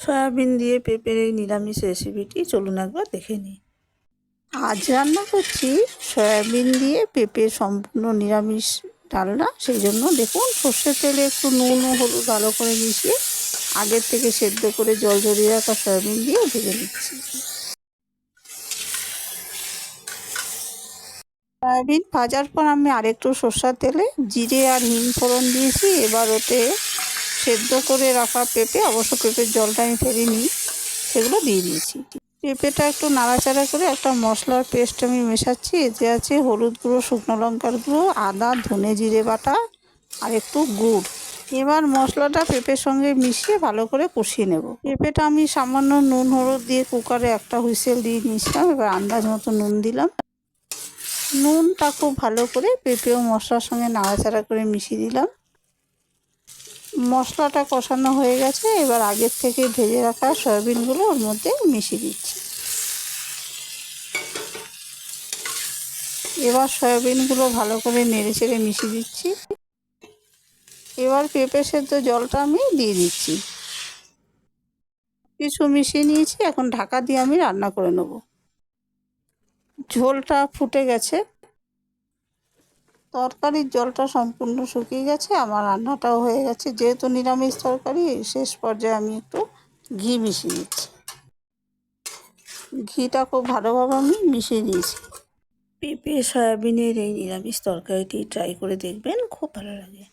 Soybean দিয়ে পেঁপের এই নিরামিষ রেসিপিটি চলুন একবার দেখে নিই। আজ রান্না করছি সয়াবিন দিয়ে পেঁপে সম্পূর্ণ নিরামিষ ডালনা, সেই জন্য দেখুন সর্ষের তেলে একটু নুন ও হলুদ ভালো করে মিশিয়ে আগের থেকে সেদ্ধ করে জল ঝরিয়ে রাখা সয়াবিন দিয়ে ভেজে নিচ্ছি। সয়াবিন ভাজার পর আমি আরেকটু সর্ষার তেলে জিরে আর হিং ফোড়ন দিয়েছি, এবার ওতে সেদ্ধ করে রাখা পেঁপে, অবশ্য পেঁপের জলটা আমি ফেলিনি, সেগুলো দিয়ে দিয়েছি। পেঁপেটা একটু নাড়াচাড়া করে একটা মশলার পেস্ট আমি মেশাচ্ছি, এতে আছে হলুদ গুঁড়ো, শুকনো লঙ্কার গুঁড়ো, আদা, ধনে জিরে বাটা আর একটু গুড়। এবার মশলাটা পেঁপের সঙ্গে মিশিয়ে ভালো করে কষিয়ে নেব। পেঁপেটা আমি সামান্য নুন, হলুদ দিয়ে কুকারে একটা হুইসেল দিয়ে নিয়েছিলাম, এবার আন্দাজ মতো নুন দিলাম। নুনটা খুব ভালো করে পেঁপে ও মশলার সঙ্গে নাড়াচাড়া করে মিশিয়ে দিলাম। মশলাটা কষানো হয়ে গেছে। এবার আগের থেকে ভেজে রাখা সয়াবিনগুলো ওর মধ্যে মিশিয়ে দিচ্ছি। এবার সয়াবিনগুলো ভালো করে নেড়ে চেড়ে মিশিয়ে দিচ্ছি। এবার পেঁপে সেদ্ধ জলটা আমি দিয়ে দিচ্ছি। কিছু মিশিয়ে নিয়েছি, এখন ঢাকা দিয়ে আমি রান্না করে নেব। ঝোলটা ফুটে গেছে। তরকারির জলটা সম্পূর্ণ শুকিয়ে গেছে, আমার রান্নাটাও হয়ে গেছে। যেহেতু নিরামিষ তরকারি, শেষ পর্যায়ে আমি একটু ঘি মিশিয়ে দিচ্ছি ঘিটা খুব ভালোভাবে আমি মিশিয়ে নিয়েছি। পেঁপে, সয়াবিনের এই নিরামিষ তরকারিটি ট্রাই করে দেখবেন, খুব ভালো লাগে।